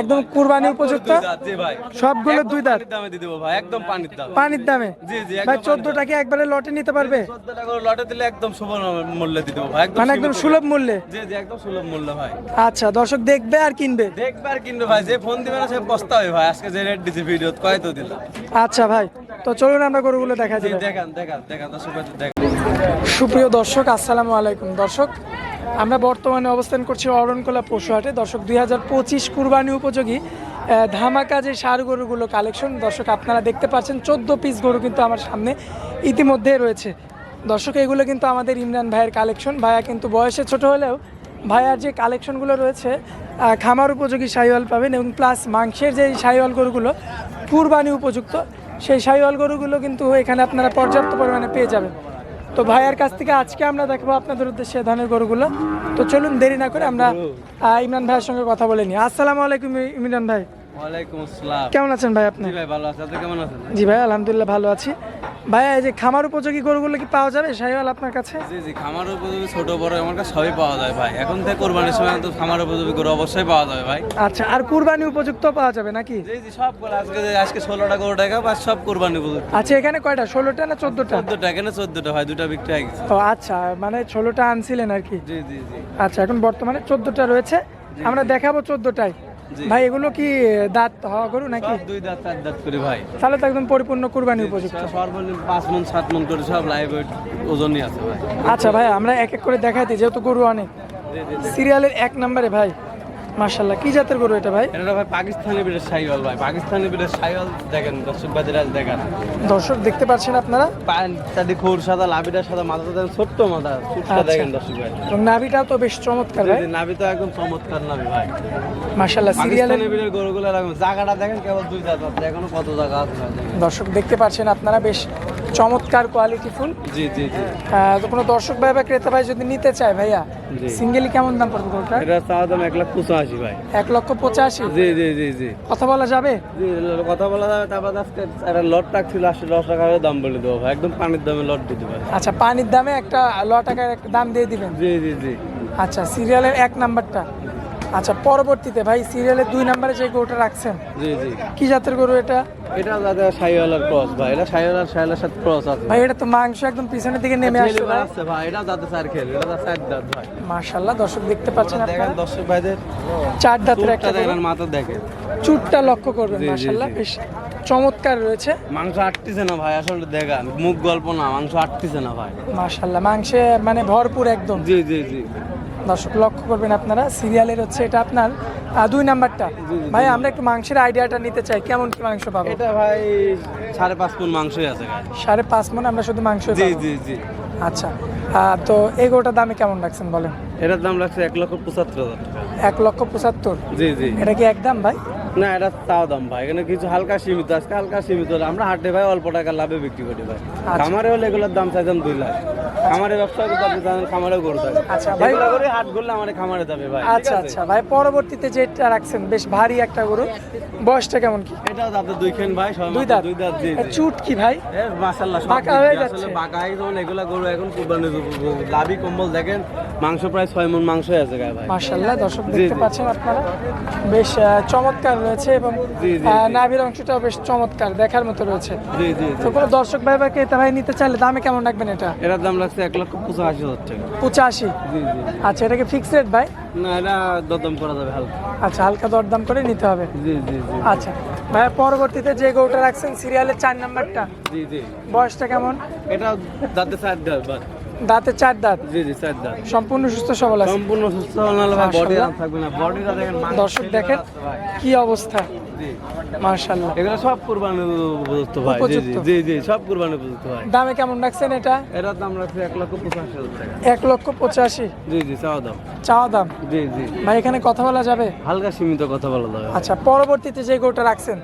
একদম উপযুক্ত। সবগুলো দুই দাঁত। দামে দিয়ে দেবো ভাই একদম পানির দাম। পানির দামে ভাই, চোদ্দটা কি একবারে লটে নিতে পারবে? লটে দিলে একদম মূল্যে দিয়ে দেবো ভাই একদম সুলভ মূল্যে। একদম সুলভ মূল্য ভাই আচ্ছা দর্শক দেখবে আর কিনবে। দেখবে আর কিনবে ভাই যে ফোন দিবে না সে হবে ভাই আজকে যে রেট ভিডিও কয় তো দিলাম আচ্ছা ভাই, তো চলুন আমরা গরুগুলো দেখা যাবে দেখান দেখান দেখান দর্শক, দেখান। সুপ্রিয় দর্শক, আসসালামু আলাইকুম। দর্শক, আমরা বর্তমানে অবস্থান করছি অরণকোলা পশুহাটে। দর্শক, দুই হাজার পঁচিশ কুরবানি উপযোগী ধামাকা যে সার গরুগুলো কালেকশন দর্শক, আপনারা দেখতে পাচ্ছেন, চোদ্দ পিস গরু কিন্তু আমার সামনে ইতিমধ্যে রয়েছে। দর্শক, এগুলো কিন্তু আমাদের ইমরান ভাইয়ের কালেকশন ভাইয়া কিন্তু বয়সে ছোট হলেও ভাইয়ার যে কালেকশনগুলো রয়েছে খামার উপযোগী সাইওয়াল পাবেন এবং প্লাস মাংসের যে সাইওয়াল গরুগুলো কুরবানি উপযুক্ত, সেই সাইওয়াল গরুগুলো কিন্তু এখানে আপনারা পর্যাপ্ত পরিমাণে পেয়ে যাবেন। তো ভাইয়ার কাছ থেকে আজকে আমরা দেখব আপনাদের উদ্দেশ্যে ধানের গরুগুলো। তো চলুন দেরি না করে আমরা ইমরান ভাইয়ের সঙ্গে কথা বলে নিই। আসসালামু আলাইকুম ইমরান ভাই। কেমন আছেন ভাই আপনি? ভাই ভালো আছে। কেমন আছেন? জি ভাই আলহামদুলিল্লাহ ভালো আছি। ভাইয়া এই যে খামার উপযোগী গরুগুলো কি পাওয়া যাবে? শাহিওয়াল আপনার কাছে? জি জি খামার উপযোগী ছোট বড় আমার কাছে সবই পাওয়া যায় ভাই। এখন থেকে কোরবানির সময় তো খামার উপযোগী গরু অবশ্যই পাওয়া যাবে ভাই। আচ্ছা আর কুরবানি উপযুক্ত পাওয়া যাবে নাকি? জি জি সব গরু আজকে আজকে ষোলোটা গরু টাকা বা সব কোরবানি উপযোগী আচ্ছা এখানে কয়টা? ষোলোটা না চোদ্দোটা? চোদ্দটা কেন চোদ্দটা ভাই দুটা বিক্রি হয়ে গেছে। ও আচ্ছা মানে ষোলোটা আনছিলেন আর কি। জি জি জি। আচ্ছা এখন বর্তমানে চোদ্দোটা রয়েছে। আমরা দেখাবো চোদ্দোটাই জি। ভাই এগুলো কি দাঁত হওয়া গরু নাকি? দুই দাঁত চার দাঁত করে ভাই। তাহলে তো একদম পরিপূর্ণ কুরবানি উপযুক্ত। সর্বনিম্ন পাঁচ মন সাত মন করে সব লাইভ ওজনই আছে ভাই। আচ্ছা ভাই আমরা এক এক করে দেখাইতে যেহেতু গরু অনেক। সিরিয়ালের এক নম্বরে ভাই মার্শাল্লাহ কি জাতের গরু এটা ভাই? এটা ভাই পাকিস্তানি বিটের সাইওয়াল ভাই। পাকিস্তানি বিটের সাইওয়াল দেখেন দর্শক বাজারে আজ দেখেন। দর্শক দেখতে পাচ্ছেন আপনারা? চারদি খোর সাদা লাভিটা সাদা মাথাটা দেখেন ছোট্ট মাথা চুটটা আচ্ছা। দেখেন দর্শক ভাই। এবং নাভিটাও তো বেশ চমৎকার ভাই। নাভি তো একদম চমৎকার নাভি ভাই। মার্শাল্লাহ সিরিয়ালের বিটের গরুগুলো এরকম জায়গাটা দেখেন কেবল দুই আছে এখনও কত জায়গা আছে দর্শক দেখতে পাচ্ছেন আপনারা বেশ চমৎকার কোয়ালিটি ফুল। জি জি জি। তো কোনো দর্শক ভাই বা ক্রেতা ভাই যদি নিতে চায় ভাইয়া। সিঙ্গেলি কেমন দাম পড়বে গরুটা এটা চাওয়া দাম এক লাখ পঁচাশি ভাই। এক লক্ষ পঁচাশি? জি জি জি জি। কথা বলা যাবে? জি কথা বলা যাবে তারপর আজকে একটা লট টাকছিল আসলে দশ টাকা দাম বলে দেবো ভাই। একদম পানির দামে লট দিতে পারে। আচ্ছা পানির দামে একটা ল টাকার একটা দাম দিয়ে দিবেন? জি জি জি। আচ্ছা সিরিয়ালের এক নাম্বারটা আচ্ছা পরবর্তীতে ভাই সিরিয়ালের দুই নাম্বারে যে গরুটা রাখছেন জি জি। কি জাতের গরু এটা? এটা দাদা সাইওয়ালার ক্রস ভাই এটা সাইওয়ালার সাইওয়ালার সাথে ক্রস আছে। ভাই এটা তো মাংস একদম পিছনের দিকে নেমে আসছে ভাই। আছে ভাই এটা দাদা চার খেল এটা দাদা চার দাঁত ভাই। মাশাল্লাহ দর্শক দেখতে পাচ্ছেন দেখেন আপনারা? দর্শক ভাইদের চার দাঁতের একটা। দেখেন মাথা দেখেন। চুটটা লক্ষ্য করবেন মাশাল্লাহ বেশ চমৎকার রয়েছে। মাংস আটতিছে না ভাই আসলে দেখান মুখ গল্প না মাংস আটতিছে না ভাই। মাশাল্লাহ মাংসে মানে ভরপুর একদম। জি জি জি। দর্শক লক্ষ্য করবেন আপনারা সিরিয়ালের হচ্ছে এটা আপনার দুই নাম্বারটা। ভাই আমরা একটু মাংসের আইডিয়াটা নিতে চাই কেমন কি মাংস পাবো? এটা ভাই সাড়ে পাঁচ মন মাংসই আছে সাড়ে পাঁচ মন আমরা শুধু মাংস জি জি জি। আচ্ছা আহ, তো এই গোটার দামে কেমন রাখছেন বলেন? এটার দাম লাগছে এক লক্ষ পঁচাত্তর হাজার টাকা। এক লক্ষ পঁচাত্তর? জি জি। এটা কি একদম ভাই? না এটা তাও দাম ভাই। এখানে কিছু হালকা সীমিত আজকে হালকা সীমিত হলে আমরা হাটে ভাই অল্প টাকা লাভে বিক্রি করি ভাই। আচ্ছা। খামারে হলে এগুলোর দাম চাইতাম দুই লাখ। খামারে ব্যবসা কিন্তু আপনি খামারেও থাকে আচ্ছা, ভাই- করে হাট করলে আমার খামারে যাবে ভাই আচ্ছা আচ্ছা ভাই পরবর্তীতে যেটা রাখছেন বেশ ভারী একটা গরু। বয়সটা কেমন কি? এটা দাঁতে দুই খেন ভাই দুই দাঁত? দুই দাঁত জি চুট কি ভাই? মাশাআল্লাহ, বাঁকা হয়ে দিয়ে যাচ্ছে। বাঁকা হয়ে যেমন এগুলা গরু এখন উপযোগী। লাভি কম্বল দেখেন মাংস প্রায় ছয় মন মাংস আছে গায়ে ভাই। দর্শক দেখতে পাচ্ছেন আপনারা। বেশ চমৎকার রয়েছে এবং। নাভির অংশটাও বেশ চমৎকার দেখার মতো রয়েছে। তো কোনো দর্শক ভাই বা ক্রেতা ভাই নিতে চাইলে দামে কেমন রাখবেন এটা? এটার দাম লাগছে এক লক্ষ পঁচাশি হাজার টাকা। পঁচাশি? আচ্ছা এটাকে ফিক্সড রেট ভাই? না এটা দরদাম করা যাবে হালকা। আচ্ছা হালকা দরদাম করে নিতে হবে। জি জি জি। আচ্ছা ভাই পরবর্তীতে যে গরুটা রাখছেন সিরিয়ালের চার নাম্বারটা। জি জি। বয়সটা কেমন? এটা দাঁতে চার দাঁত দাঁতে চার দাঁত? জি জি চার দাঁত। সম্পূর্ণ সুস্থ সবল আছে? সম্পূর্ণ সুস্থ হলে ভাই বডি মাশাআল্লাহ। আর থাকবে না। বডিটা দেখেন দর্শক দেখেন কি অবস্থা। জি। মার্শাল্লাহ এগুলো সব কুরবানি উপযুক্ত ভাই। জি জি। জি জি সব কুরবানি উপযুক্ত ভাই। দামে কেমন রাখছেন এটা? এটার দাম রাখছে এক লক্ষ পঁচাশি হাজার টাকা। এক লক্ষ পঁচাশি। জি জি চাওয়া দাম। চাওয়া দাম? জি জি। ভাই এখানে কথা বলা যাবে? হালকা সীমিত কথা বলা যাবে। আচ্ছা পরবর্তীতে যে গরুটা রাখছেন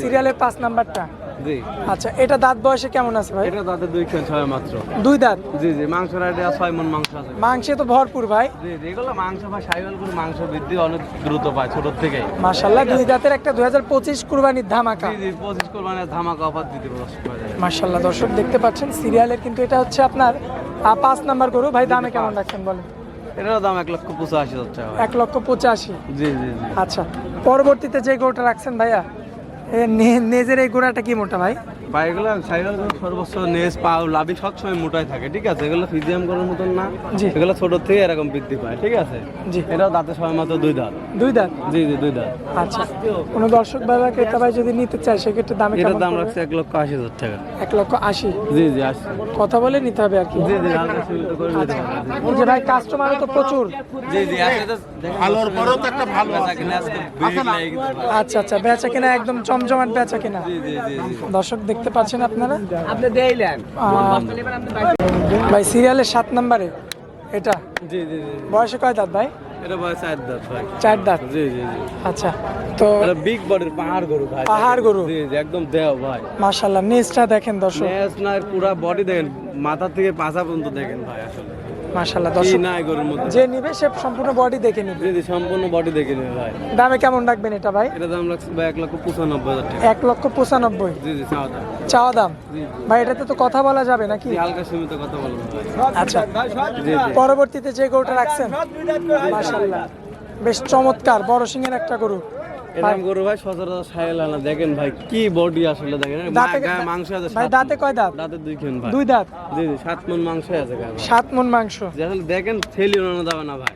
সিরিয়ালের পাঁচ নাম্বারটা। জি। আচ্ছা এটা দাঁত বয়সে কেমন আছে ভাই? এটা তাদের দুই খেল ছয় মাত্র। দুই দাঁত? জি জি মাংস রাইডে ছয় মন মাংস আছে। মাংসে তো ভরপুর ভাই। জি জি এগুলো মাংস ভাই সাইওয়াল করে মাংস বৃদ্ধি অনেক দ্রুত পায় ছোটোর থেকেই। মার্শাল্লাহ দুই দাঁতের একটা দুই হাজার পঁচিশ কুরবানির ধামাকা। জি জি পঁচিশ কোরবানের ধামাকা অফার দিতে মার্শাল্লাহ দর্শক দেখতে পাচ্ছেন সিরিয়ালের কিন্তু এটা হচ্ছে আপনার পাঁচ নাম্বার গরু। ভাই দামে কেমন রাখছেন বলেন? এটার দাম এক লক্ষ পঁচাশি ভাই। এক লক্ষ পঁচাশি। জি জি জি। আচ্ছা পরবর্তীতে যে গরুটা রাখছেন ভাইয়া? নেজের এই গোড়াটা কি মোটা ভাই? এগুলো সাইকেল সর্বোচ্চ নেস পা লাভি সবসময় মোটাই থাকে ঠিক আছে? এগুলো ফিজিয়াম করার মতন না। জি। এগুলো ছোট থেকে এরকম বৃদ্ধি পায় ঠিক আছে? জি। এটাও দাঁতে সময় মাত্র দুই দাঁত। দুই দাঁত? জি জি দুই দাঁত। আচ্ছা। কোনো দর্শক ভাইরা ক্রেতা ভাই যদি নিতে চায় সেক্ষেত্রে দামে এটার দাম রাখছে এক লক্ষ আশি হাজার টাকা। এক লক্ষ আশি? জি জি আসছে কথা বলে নিতে হবে আর কি। জি জি যে ভাই কাস্টমারও তো প্রচুর। জি জি ভালোর পরেও তো একটা ভালো। আচ্ছা আচ্ছা বেচা কিনা একদম চমচমাট বেচা কিনা। জি জি জি জি। দর্শক দেখতে পাচ্ছেন আপনারা? আপনি দেইলেন। ভাই সিরিয়ালের সাত নম্বরে এটা? জি জি জি। বয়সে কয় দাঁত ভাই? এটা বয়স চার দাঁত ভাই। চার দাঁত? জি জি জি। আচ্ছা তো এটা বিগ বডির পাহাড় গরু ভাই। পাহাড় গরু। জি জি একদম দেও ভাই। মাশাআল্লাহ নেজটা দেখেন দর্শক। ন্যাশনাল পুরো বডি দেখেন। মাথা থেকে পাছা পর্যন্ত দেখেন ভাই আসলে। মাশাল্লাহ কি দর্শক নাই গরুর মধ্যে। যে নিবে সে সম্পূর্ণ বডি দেখে নিবে। জি সম্পূর্ণ বডি দেখে নেবে ভাই। দামে কেমন রাখবেন এটা ভাই? এটা দাম লাগছে ভাই এক লক্ষ পঁচানব্বই হাজার টাকা। এক লক্ষ পঁচানব্বই। জি জি চাওয়া দাম। চাওয়া দাম? ভাই এটাতে তো কথা বলা যাবে নাকি? হালকা সীমিত কথা বলব আচ্ছা। পরবর্তীতে যে গরুটা রাখছেন মাশাল্লাহ বেশ চমৎকার বড় সিংহের একটা গরু। এরকম গরু ভাই সচরাচর সাহেল আনা। দেখেন ভাই কি বডি আসলে দেখেন। মাংস আছে ভাই দাঁতে কয় দাঁত? দাঁতে দুই খেন ভাই। দুই দাঁত? জি জি সাত মন মাংস আছে ভাই। সাত মন মাংস। আসলে দেখেন ছেলি ওনানো যাবে না ভাই।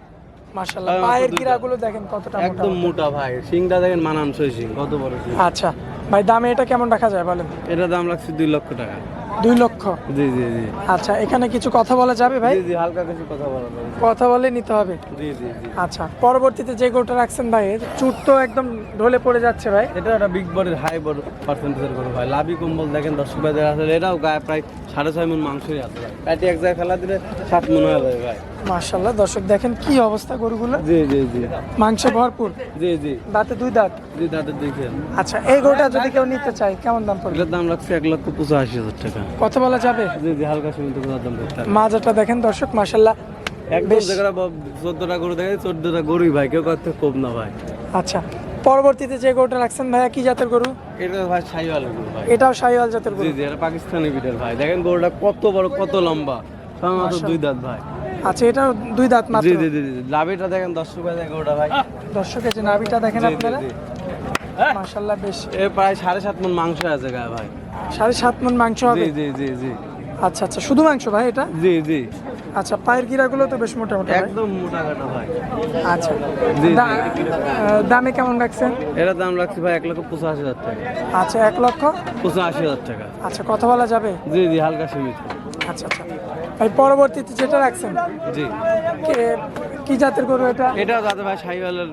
মাশাল্লাহ ভাই, পায়ের গিরাগুলো দেখেন কতটা মোটা। একদম মোটা ভাই। সিংটা দেখেন মানানসই সিং কত বড় সিং আচ্ছা ভাই দামে এটা কেমন রাখা যায় বলেন? এটা দাম লাগছে দুই লক্ষ টাকা। দুই লক্ষ? জি জি জি। আচ্ছা এখানে কিছু কথা বলা যাবে ভাই? জি জি হালকা কিছু কথা বলা যাবে। কথা বলে নিতে হবে। জি জি জি। আচ্ছা পরবর্তীতে যে গরুটা রাখছেন ভাই চুট তো একদম ঢলে পড়ে যাচ্ছে ভাই। এটা একটা বিগ বডির হাই বড় পার্সেন্টেজের গরু ভাই। লাভি কম্বল দেখেন দর্শক ভাই আসলে এটাও গায়ে প্রায় সাড়ে ছয় মন মাংসই আছে ভাই। কাটি এক জায়গায় খেলা দিলে সাত মন হয়ে যাবে ভাই। মাশাল্লাহ দর্শক দেখেন কি অবস্থা গরুগুলো? জি জি জি। মাংস ভরপুর? জি জি। দাঁতে দুই দাঁত? জি দাঁতের দেখেন আচ্ছা এই গরুটা যদি কেউ নিতে চায় কেমন দাম পড়বে? এটার দাম লাগছে এক লক্ষ পঁচাশি হাজার টাকা। কথা বলা যাবে? জি জি হালকা সীমিত দাম হবে মাজাটা দেখেন দর্শক মাশাল্লাহ একদম বেশ। চোদ্দটা গরু দেখে চোদ্দটা গরুই ভাই কেউ করতে কম না ভাই। আচ্ছা পরবর্তীতে যে গরুটা রাখছেন ভাইয়া কি জাতের গরু? এটা ভাই গরু ভাই। এটাও শাহিওয়াল জাতের গরু। জি এটা পাকিস্তানি বিটের ভাই। দেখেন গরুটা কত বড় কত লম্বা। সব দুই দাঁত ভাই। আচ্ছা এটাও দুই দাঁত মাত্র? জি জি জি লাভিটা দেখেন দর্শক ভাই দেখেন ওটা ভাই। দর্শকের যে নাভিটা দেখেন আপনারা? জি। মাশাল্লাহ বেশ। এ প্রায় সাড়ে সাত মন মাংস আছে গায়ে ভাই। সাড়ে সাত মন মাংস হবে? জি জি জি জি। আচ্ছা আচ্ছা শুধু মাংস ভাই এটা? জি জি। আচ্ছা পায়ের গিরাগুলো তো বেশ মোটা মোটা একদম মোটা কাটা ভাই। আচ্ছা। দামে কেমন রাখছেন এর দাম রাখছি ভাই এক লক্ষ পঁচাশি হাজার টাকা। আচ্ছা এক লক্ষ? পঁচাশি হাজার টাকা। আচ্ছা কথা বলা যাবে? জি জি হালকা সীমিত। আচ্ছা আচ্ছা। ভাই পরবর্তীতে যেটা রাখছেন জি। কে- জাতের গরু এটা? এটা দাদা ভাই সাইওয়ালের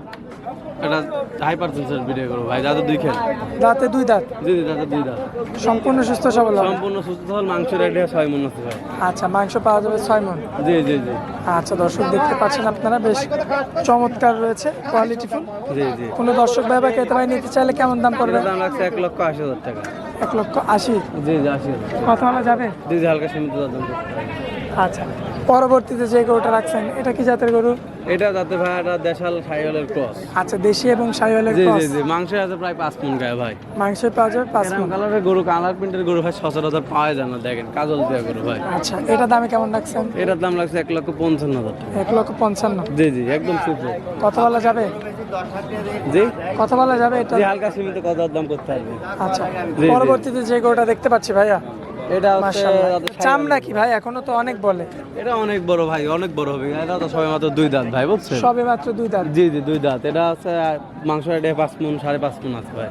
এটা হাই পার্সেন্টের ভিডিও করব ভাই দাদা দুই খেল। দাঁতে দুই দাঁত? জি জি যাতে দুই দাঁত। সম্পূর্ণ সুস্থ সবল? সম্পূর্ণ সুস্থ হল মাংস রেডি ছয় মন আছে ভাই। আচ্ছা মাংস পাওয়া যাবে ছয় মন জি জি জি। আচ্ছা দর্শক দেখতে পাচ্ছেন আপনারা বেশ চমৎকার রয়েছে কোয়ালিটি ফুল জি জি। কোনো দর্শক ভাই বা ক্রেতা ভাই নিতে চাইলে কেমন দাম পড়বে? দাম লাগছে এক লক্ষ আশি হাজার টাকা। এক লক্ষ আশি? জি জি আশি হাজার কথা বলা যাবে? জি জি হালকা সীমিত দাম। আচ্ছা। পরবর্তীতে যে গরুটা রাখছেন এটা কি জাতের গরু? এটা যাতে ভাই এটা দেশাল সাইওয়ালের ক্রস। আচ্ছা দেশি এবং শাহিওয়ালের জি ক্রস? জি জি মাংস আছে প্রায় পাঁচ মন গায়ে ভাই। মাংস পাওয়া পাঁচ এরকম মণ। কালারের গরু কালার প্রিন্টের গরু ভাই সচরাচর পাওয়া যায় না দেখেন কাজল দেয়া গরু ভাই। আচ্ছা এটা দামে কেমন রাখছেন? এটার দাম লাগছে এক লক্ষ পঞ্চান্ন হাজার টাকা। এক লক্ষ পঞ্চান্ন। জি জি একদম সুপার কথা বলা যাবে? জি? কথা বলা যাবে এটা? জি হালকা সীমিত কত দাম করতে পারবে আচ্ছা পরবর্তীতে যে গরুটা দেখতে পাচ্ছি ভাইয়া এটা হচ্ছে চামড়া কি ভাই? এখনও তো অনেক বলে। এটা অনেক বড় ভাই অনেক বড় হবে। এটা তো সবাই মাত্র দুই দাঁত ভাই বুঝছেন? সবে মাত্র দুই দাঁত। জি জি দুই দাঁত। এটা হচ্ছে মাংস এটা পাঁচ মন সাড়ে পাঁচ মন আছে ভাই।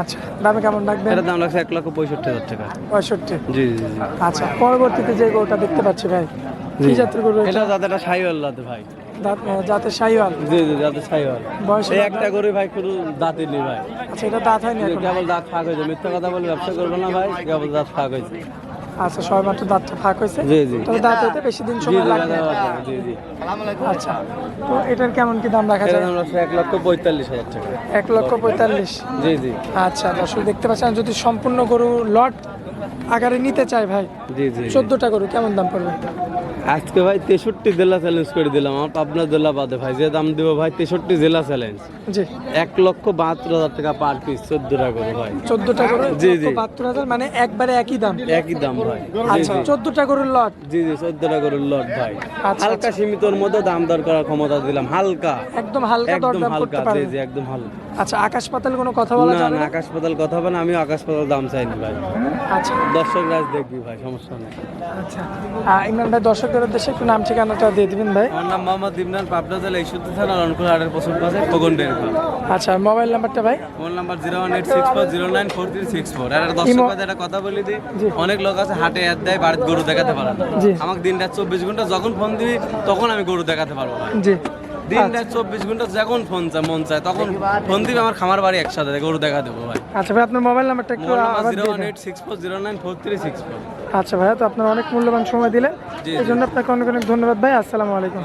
আচ্ছা দামে কেমন রাখবেন? এটার দাম লাগছে এক লক্ষ পঁয়ষট্টি হাজার টাকা। পঁয়ষট্টি। জি জি আচ্ছা পরবর্তীতে যে গরুটা দেখতে পাচ্ছি ভাই কি জি। জাতের গরু এটা? এটা যাতে এটা সাইওয়াল দাঁতে ভাই। জাতের শাহিওয়াল জি জি যাতে সাইওয়াল বয়স একটা করে ভাই শুধু দাঁতই নেই ভাই। আচ্ছা এটা দাঁত হয়নি কেবল দাঁত ফাঁক হয়েছে। মিথ্যা কথা বলে ব্যবসা করব না ভাই কেবল দাঁত ফাঁক হয়েছে। আচ্ছা সবে মাত্র দাঁতটা ফাঁক হয়েছে? জি জি। তবে দাঁত হইতে বেশি দিন সময় লাগবে। জি জি। আচ্ছা তো এটার কেমন কি দাম রাখা যায়? লাগছে এক লক্ষ পঁয়তাল্লিশ হাজার টাকা। এক লক্ষ পঁয়তাল্লিশ? জি জি। আচ্ছা দর্শক দেখতে পাচ্ছেন যদি সম্পূর্ণ গরু লট আকারে নিতে চাই ভাই। জি জি। চোদ্দটা গরু কেমন দাম পড়বে? আজকে ভাই তেষট্টি জেলা চ্যালেঞ্জ করে দিলাম আমার পাবনা জেলা বাদে ভাই যে দাম দিব ভাই তেষট্টি জেলা চ্যালেঞ্জ জি। এক লক্ষ বাহাত্তর হাজার টাকা পার পিস চোদ্দটা করে ভাই। চোদ্দটা গরু জি, জি। বাহাত্তর হাজার মানে একবারে একই দাম? একই দাম ভাই। আচ্ছা চোদ্দটা গরুর লট জি জি চোদ্দটা করে লট ভাই। আচ্ছা, হালকা সীমিতর মধ্যে দাম দর করার ক্ষমতা দিলাম হালকা। একদম হালকা একদম দরদাম হালকা করতে জি জি একদম হালকা। আচ্ছা আকাশ পাতাল কোনো কথা বলা না যাবে না না? আকাশ পাতাল কথা হবে না আমি আকাশ পাতাল দাম চাইনি ভাই। আচ্ছা। দর্শক রাজ দেখবি ভাই সমস্যা নেই। আচ্ছা। ইমরান ভাই দর্শকদের উদ্দেশ্যে একটু নাম ঠিকানাটা দিয়ে দিবেন ভাই। আমার নাম মোহাম্মদ ইমরান পাবনা জেলা ইস্যুতে থানা রনকুল হাটের পশুর পাশে খগন ডেয়ারি আচ্ছা মোবাইল নাম্বারটা ভাই? Phone number zero one eight six four zero nine four three six four. আর দর্শক ভাই একটা কথা বলে দিই অনেক লোক আছে হাটে অ্যাড দেয় বাড়িতে গরু দেখাতে পারে না। আমাকে দিন রাত চব্বিশ ঘণ্টা যখন ফোন দিবি তখন আমি গরু দেখাতে পারব জি। দিন রাত চব্বিশ ঘণ্টা যখন ফোন চায় মন চায় তখন ফোন দিবে আমার খামার বাড়ি একসাথে গরু দেখা দেবো ভাই। আচ্ছা ভাই আপনার মোবাইল নাম্বারটা একটু zero one eight six four zero nine four three six four আচ্ছা ভাইয়া তো আপনার অনেক মূল্যবান সময় দিলেন। জি, এই জন্য আপনাকে অনেক অনেক ধন্যবাদ ভাই আসসালামু আলাইকুম।